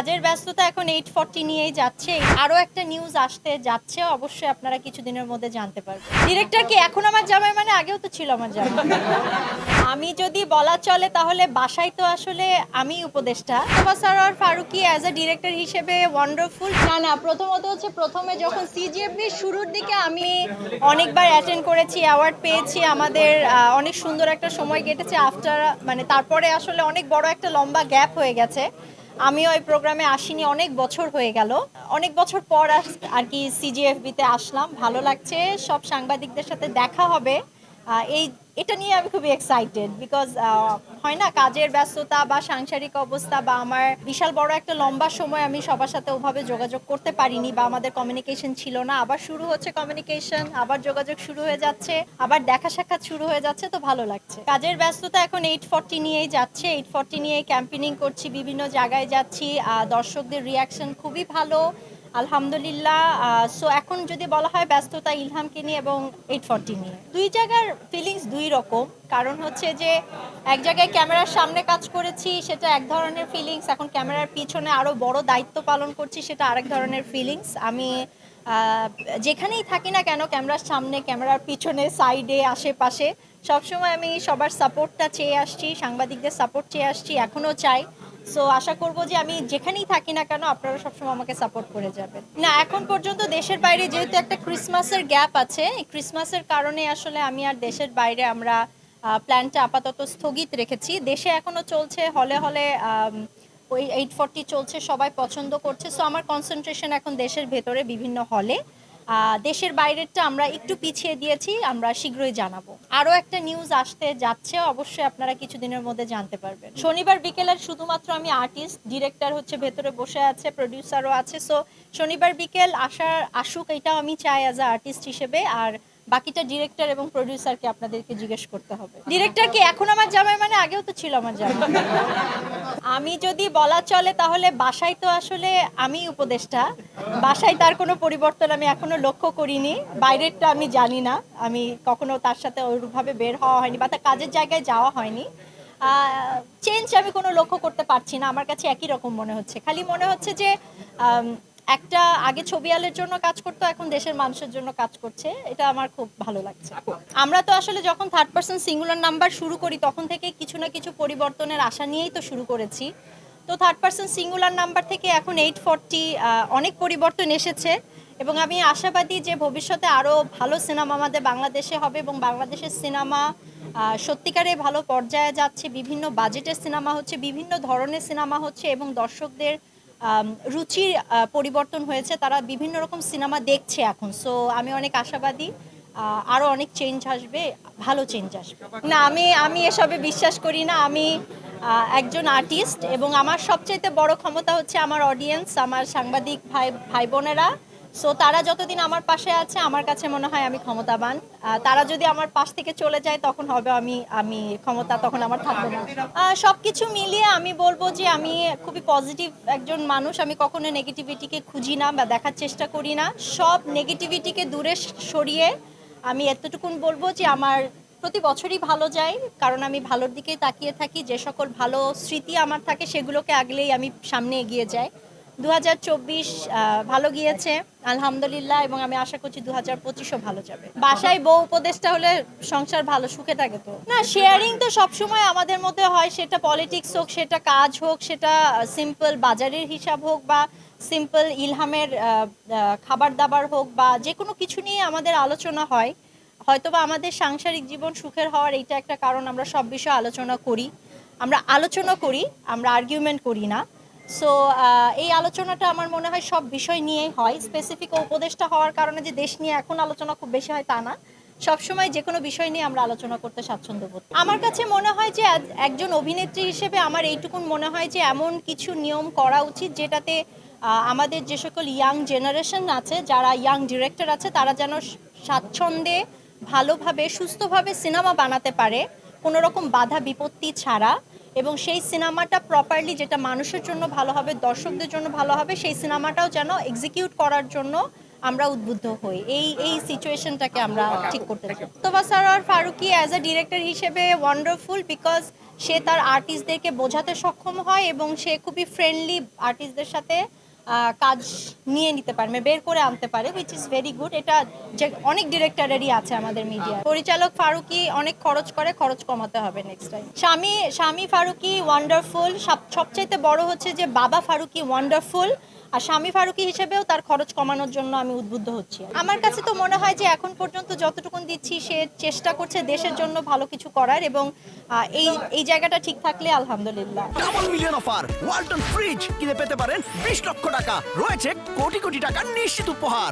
কাজের ব্যস্ততা এখন এইট ফর্টি নিয়েই যাচ্ছে। আরও একটা নিউজ আসতে যাচ্ছে, অবশ্যই আপনারা কিছুদিনের মধ্যে জানতে পারবেন। ডিরেক্টর কি এখন আমার জামাই মানে? আগেও তো ছিল আমার জামাই। আমি যদি বলা চলে, তাহলে বাসায় তো আসলে আমি উপদেষ্টা। তোবা Sarwar Farooki as a director হিসেবে ওয়ান্ডারফুল না না, প্রথমত হচ্ছে প্রথমে যখন সিজিএফবি শুরুর দিকে আমি অনেকবার অ্যাটেন্ড করেছি অ্যাওয়ার্ড পেয়েছি, আমাদের অনেক সুন্দর একটা সময় কেটেছে আফটার মানে তারপরে আসলে অনেক বড় একটা লম্বা গ্যাপ হয়ে গেছে। আমিও ওই প্রোগ্রামে আসিনি, অনেক বছর হয়ে গেল। অনেক বছর পর আর কি সিজিএফবিতে আসলাম। ভালো লাগছে, সব সাংবাদিকদের সাথে দেখা হবে। এই এটা নিয়ে আমি খুবই এক্সাইটেড বিকজ হয় না কাজের ব্যস্ততা বা সাংসারিক অবস্থা বা আমার বিশাল বড় একটা লম্বা সময় আমি সবার সাথে ওভাবে যোগাযোগ করতে পারিনি বা আমাদের কমিউনিকেশন ছিল না। আবার শুরু হচ্ছে কমিউনিকেশন আবার যোগাযোগ শুরু হয়ে যাচ্ছে, আবার দেখা সাক্ষাৎ শুরু হয়ে যাচ্ছে, তো ভালো লাগছে। কাজের ব্যস্ততা এখন এইট ফর্টি নিয়েই যাচ্ছে এইট ফর্টি নিয়ে ক্যাম্পেনিং করছি, বিভিন্ন জায়গায় যাচ্ছি দর্শকদের রিয়াকশন খুবই ভালো। আলহামদুলিল্লাহ সো এখন যদি বলা হয় ব্যস্ততা ইলহামকে নিয়ে এবং এইট ফর্টি নিয়ে। দুই জায়গার ফিলিংস দুই রকম। কারণ হচ্ছে যে, এক জায়গায় ক্যামেরার সামনে কাজ করেছি, সেটা এক ধরনের ফিলিংস এখন ক্যামেরার পিছনে আরও বড় দায়িত্ব পালন করছি, সেটা আরেক ধরনের ফিলিংস আমি যেখানেই থাকি না কেন, ক্যামেরার সামনে, ক্যামেরার পিছনে সাইডে আশেপাশে, সবসময় আমি সবার সাপোর্টটা চেয়ে আসছি, সাংবাদিকদের সাপোর্ট চেয়ে আসছি এখনও চাই। সো আশা করব যে আমি যেখানেই থাকি না কেন আপনারা সবসময় আমাকে সাপোর্ট করে যাবেন। না, এখন পর্যন্ত দেশের বাইরে যেহেতু একটা ক্রিসমাসের গ্যাপ আছে, এই ক্রিসমাসের কারণে আসলে আমি আর দেশের বাইরে আমরা প্ল্যানটা আপাতত স্থগিত রেখেছি। দেশে এখনও চলছে, হলে হলে ওই এইট ফর্টি চলছে, সবাই পছন্দ করছে। সো আমার কনসেন্ট্রেশন এখন দেশের ভেতরে বিভিন্ন হলে। দেশের বাইরেরটা আমরা একটু পিছিয়ে দিয়েছি, আমরা শীঘ্রই জানাব। আরও একটা নিউজ আসতে যাচ্ছে, অবশ্যই আপনারা কিছুদিনের মধ্যে জানতে পারবেন। শনিবার বিকেলের শুধুমাত্র আমি আর্টিস্ট ডিরেক্টর হচ্ছে ভেতরে বসে আছে প্রডিউসারও আছে। সো শনিবার বিকেল আসার আসুক, এটাও আমি চাই অ্যাজ আ আর্টিস্ট হিসেবে। আর বাকিটা ডিরেক্টর এবং প্রডিউসারকে আপনাদেরকে জিজ্ঞেস করতে হবে। ডিরেক্টর কি এখন আমার জামাই মানে? আগেও তো ছিল আমার জামাই। আমি যদি বলা চলে তাহলে বাসায় তো আসলে আমি উপদেষ্টা। বাসায় তার কোনো পরিবর্তন আমি এখনও লক্ষ্য করিনি। বাইরেরটা আমি জানি না। আমি কখনো তার সাথে ওইভাবে বের হওয়া হয়নি বা তার কাজের জায়গায় যাওয়া হয়নি। চেঞ্জ আমি কোনো লক্ষ্য করতে পারছি না। আমার কাছে একই রকম মনে হচ্ছে। খালি মনে হচ্ছে যে একটা আগে ছবি আলের জন্য কাজ করতো এখন দেশের মানুষের জন্য কাজ করছে। এটা আমার খুব ভালো লাগছে। আমরা তো আসলে যখন থার্ড পার্সন সিঙ্গুলার নাম্বার শুরু করি তখন থেকে কিছু না কিছু পরিবর্তনের আশা নিয়েই তো শুরু করেছি। তো থার্ড পার্সন সিঙ্গুলার নাম্বার থেকে এখন এইট ফর্টি অনেক পরিবর্তন এসেছে এবং আমি আশাবাদী যে ভবিষ্যতে আরও ভালো সিনেমা আমাদের বাংলাদেশে হবে এবং বাংলাদেশের সিনেমা সত্যিকারে ভালো পর্যায়ে যাচ্ছে। বিভিন্ন বাজেটের সিনেমা হচ্ছে বিভিন্ন ধরনের সিনেমা হচ্ছে এবং দর্শকদের রুচির পরিবর্তন হয়েছে। তারা বিভিন্ন রকম সিনেমা দেখছে এখন। সো আমি অনেক আশাবাদী। আরও অনেক চেঞ্জ আসবে, ভালো চেঞ্জ আসবে। না, আমি আমি এসবে বিশ্বাস করি না। আমি একজন আর্টিস্ট এবং আমার সবচেয়ে বড় ক্ষমতা হচ্ছে আমার অডিয়েন্স আমার সাংবাদিক ভাই ভাই বোনেরা। সো তারা যতদিন আমার পাশে আছে, আমার কাছে মনে হয় আমি ক্ষমতাবান। তারা যদি আমার পাশ থেকে চলে যায়, তখন হবে আমি আমি ক্ষমতা তখন আমার থাকবে না। সব কিছু মিলিয়ে আমি বলব যে আমি খুবই পজিটিভ একজন মানুষ। আমি কখনো নেগেটিভিটিকে খুঁজি না বা দেখার চেষ্টা করি না। সব নেগেটিভিটিকে দূরে সরিয়ে আমি এতটুকুন বলব যে আমার প্রতি বছরই ভালো যায়। কারণ আমি ভালোর দিকেই তাকিয়ে থাকি। যে সকল ভালো স্মৃতি আমার থাকে, সেগুলোকে আগলেই আমি সামনে এগিয়ে যাই। দু হাজার চব্বিশ ভালো গিয়েছে, আলহামদুলিল্লাহ, এবং আমি আশা করছি দু হাজার পঁচিশও ভালো যাবে। বাসায় বউ উপদেশটা হলে সংসার ভালো, সুখে থাকে তো? না শেয়ারিং তো সবসময় আমাদের মধ্যে হয়, সেটা পলিটিক্স হোক, সেটা কাজ হোক, সেটা সিম্পল বাজারের হিসাব হোক বা সিম্পল ইলহামের খাবার দাবার হোক বা যে কোনো কিছু নিয়ে আমাদের আলোচনা হয়। হয়তোবা আমাদের সাংসারিক জীবন সুখের হওয়ার এইটা একটা কারণ, আমরা সব বিষয়ে আলোচনা করি। আমরা আলোচনা করি, আমরা আর্গুমেন্ট করি না। সো এই আলোচনাটা আমার মনে হয় সব বিষয় নিয়েই হয়। স্পেসিফিক উপদেশটা হওয়ার কারণে যে দেশ নিয়ে এখন আলোচনা খুব বেশি হয় তা না। সবসময় যে কোনো বিষয় নিয়ে আমরা আলোচনা করতে স্বাচ্ছন্দ্য বোধ আমার কাছে মনে হয় যে একজন অভিনেত্রী হিসেবে আমার এইটুকুন মনে হয় যে এমন কিছু নিয়ম করা উচিত যেটাতে আমাদের যে সকল ইয়াং জেনারেশন আছে, যারা ইয়াং ডিরেক্টর আছে, তারা যেন স্বাচ্ছন্দ্যে ভালোভাবে, সুস্থভাবে সিনেমা বানাতে পারে। কোনো রকম বাধা বিপত্তি ছাড়া। এবং সেই সিনেমাটা প্রপারলি যেটা মানুষের জন্য ভালো হবে দর্শকদের জন্য ভালো হবে সেই সিনেমাটাও যেন এক্সিকিউট করার জন্য আমরা উদ্বুদ্ধ হই। এই এই সিচুয়েশনটাকে আমরা ঠিক করতে চাই। তোবা Sarwar Farooki as a director হিসেবে ওয়ান্ডারফুল বিকজ সে তার আর্টিস্টদেরকে বোঝাতে সক্ষম হয় এবং সে খুবই ফ্রেন্ডলি আর্টিস্টদের সাথে কাজ নিয়ে নিতে পারে বের করে আনতে পারে হুইচ ইজ ভেরি গুড এটা যে অনেক ডিরেক্টরেরই আছে আমাদের মিডিয়া পরিচালক ফারুকি অনেক খরচ করে, খরচ কমাতে হবে নেক্সট টাইম স্বামী স্বামী ফারুকি ওয়ান্ডারফুল সবচাইতে বড় হচ্ছে যে বাবা ফারুকি ওয়ান্ডারফুল আর স্বামী ফারুকি হিসেবেও তার খরচ কমানোর জন্য আমি উদ্বুদ্ধ হচ্ছি। আমার কাছে তো মনে হয় যে এখন পর্যন্ত যতটুকুন দিচ্ছি, সে চেষ্টা করছে দেশের জন্য ভালো কিছু করার এবং এই এই জায়গাটা ঠিক থাকলে আলহামদুলিল্লাহ। Double million offer Walton fridge কিনে পেতে পারেন বিশ লক্ষ টাকা। রয়েছে কোটি কোটি টাকার নিশ্চিত উপহার।